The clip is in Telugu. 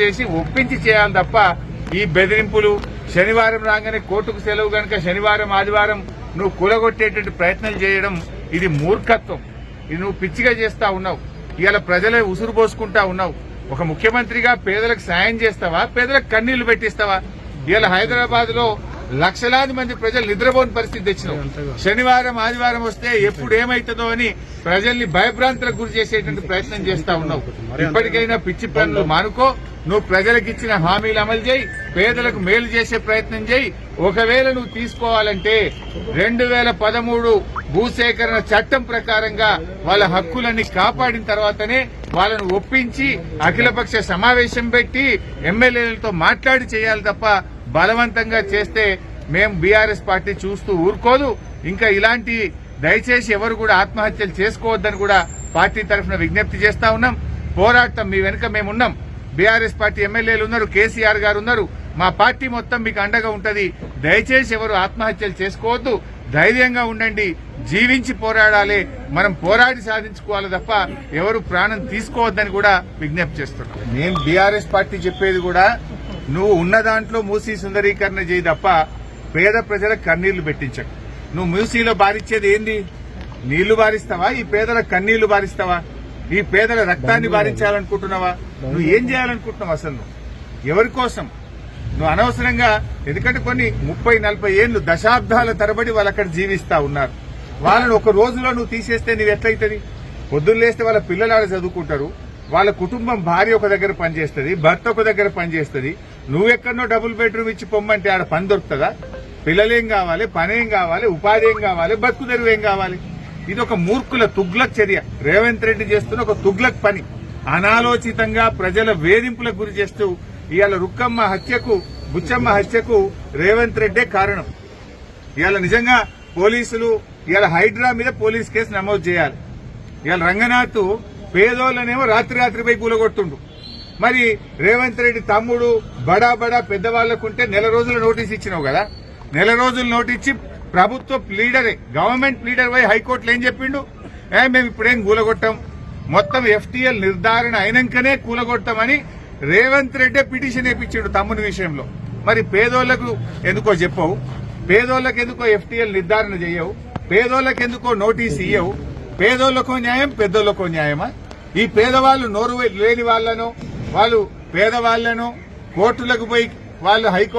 చేసి ఒప్పించి చేయాలి తప్ప ఈ బెదిరింపులు శనివారం రాగానే కోర్టుకు సెలవు గనక శనివారం ఆదివారం నువ్వు కూలగొట్టేటువంటి ప్రయత్నం చేయడం ఇది మూర్ఖత్వం. ఇది నువ్వు పిచ్చిగా చేస్తా ఉన్నావు. ఇవాళ ప్రజలే ఉసురు పోసుకుంటా ఉన్నావు. ఒక ముఖ్యమంత్రిగా పేదలకు సాయం చేస్తావా? పేదలకు కన్నీళ్ళు పెట్టిస్తావా? ఇవాళ హైదరాబాద్లో లక్షలాది మంది ప్రజలు నిద్రపోని పరిస్థితి తెచ్చినావు. శనివారం ఆదివారం వస్తే ఎప్పుడు ఏమైతుందో అని ప్రజల్ని భయభ్రాంతులకు గురి చేసేటువంటి ప్రయత్నం చేస్తా ఉన్నావు. ఇప్పటికైనా పిచ్చి పనులు మానుకో. నువ్వు ప్రజలకు ఇచ్చిన హామీలు అమలు చేయి పేదలకు మేలు చేసే ప్రయత్నం చేయి. ఒకవేళ నువ్వు తీసుకోవాలంటే రెండు వేల పదమూడు భూసేకరణ చట్టం ప్రకారంగా వాళ్ళ హక్కులన్నీ కాపాడిన తర్వాతనే వాళ్ళను ఒప్పించి అఖిలపక్ష సమావేశం పెట్టి ఎమ్మెల్యేలతో మాట్లాడి చేయాలి తప్ప బలవంతంగా చేస్తే మేము బీఆర్ఎస్ పార్టీ చూస్తూ ఊరుకోదు. ఇంకా ఇలాంటి దయచేసి ఎవరు కూడా ఆత్మహత్యలు చేసుకోవద్దని కూడా పార్టీ తరఫున విజ్ఞప్తి చేస్తా ఉన్నాం. పోరాటం మీ వెనుక మేమున్నాం. బీఆర్ఎస్ పార్టీ ఎమ్మెల్యేలు ఉన్నారు కేసీఆర్ గారు ఉన్నారు. మా పార్టీ మొత్తం మీకు అండగా ఉంటది. దయచేసి ఎవరు ఆత్మహత్యలు చేసుకోవద్దు. ధైర్యంగా ఉండండి. జీవించి పోరాడాలి. మనం పోరాడి సాధించుకోవాలి తప్ప ఎవరు ప్రాణం తీసుకోవద్దని కూడా విజ్ఞప్తి చేస్తున్నాం. నేను బీఆర్ఎస్ పార్టీ చెప్పేది కూడా నువ్వు ఉన్న దాంట్లో మూసీ సుందరీకరణ చేయి తప్ప పేద ప్రజలకు కన్నీళ్ళు పెట్టించకు. నువ్వు మూసీలో బారిచ్చేది ఏంది? నీళ్ళు బారిస్తావా? ఈ పేదల కన్నీళ్ళు బారిస్తావా? ఈ పేదల రక్తాన్ని బారించాలనుకుంటున్నావా నువ్వు ఏం చేయాలనుకుంటున్నావు అసలు నువ్వు? ఎవరి కోసం? నువ్వు అనవసరంగా ఎందుకంటే కొన్ని ముప్పై నలభై ఏళ్ళు దశాబ్దాల తరబడి వాళ్ళు అక్కడ జీవిస్తా ఉన్నారు. వాళ్ళని ఒక రోజులో నువ్వు తీసేస్తే నువ్వు ఎట్లయితుంది? పొద్దున్న లేస్తే వాళ్ళ పిల్లలు ఆడ చదువుకుంటారు. వాళ్ళ కుటుంబం భార్య ఒక దగ్గర పనిచేస్తుంది భర్త ఒక దగ్గర పనిచేస్తుంది. నువ్వెక్కడనో డబుల్ బెడ్రూమ్ ఇచ్చి పొమ్మంటే ఆడ పని దొరుకుతుందా? పిల్లలేం కావాలి పనేం కావాలి ఉపాధి ఏం కావాలి బతుకుదెరువు ఏం కావాలి? ఇది ఒక మూర్ఖుల తుగ్లక్ చర్య. రేవంత్ రెడ్డి చేస్తున్న ఒక తుగ్లక్ పని. అనాలోచితంగా ప్రజల వేధింపులకు గురి చేస్తూ ఇవాళ రుక్కమ్మ హత్యకు బుచ్చమ్మ హత్యకు రేవంత్ రెడ్డే కారణం. ఇవాళ నిజంగా పోలీసులు ఇవాళ హైడ్రా మీద పోలీస్ కేసు నమోదు చేయాలి. ఇవాళ రంగనాథ్ పేదోళ్ళనేమో రాత్రి రాత్రిపై కూలగొట్టుండు. మరి రేవంత్ రెడ్డి తమ్ముడు బడా బడా పెద్దవాళ్ళకుంటే నెల రోజుల నోటీస్ ఇచ్చినావు కదా? నెల రోజులు నోటీస్ ఇచ్చి ప్రభుత్వ లీడరే గవర్నమెంట్ లీడర్ పోయి హైకోర్టులో ఏం చెప్పిండు? మేము ఇప్పుడేం కూలగొట్టాం? మొత్తం ఎఫ్టీఎల్ నిర్ధారణ అయినాకనే కూలగొట్టామని రేవంత్ రెడ్డే పిటిషన్ వేయించాడు తమ్ముని విషయంలో. మరి పేదోళ్ళకు ఎందుకో చెప్పవు. పేదోళ్ళకు ఎందుకో ఎఫ్టీఎల్ నిర్ధారణ చేయవు. పేదోళ్ళకు ఎందుకో నోటీస్ ఇయ్యవు. పేదోళ్ళకో న్యాయం పెద్దోళ్ళకో న్యాయమా? ఈ పేదవాళ్ళు నోరు లేని వాళ్ళను వాళ్ళు పేదవాళ్ళను కోర్టులకు పోయి వాళ్ళు హైకోర్టు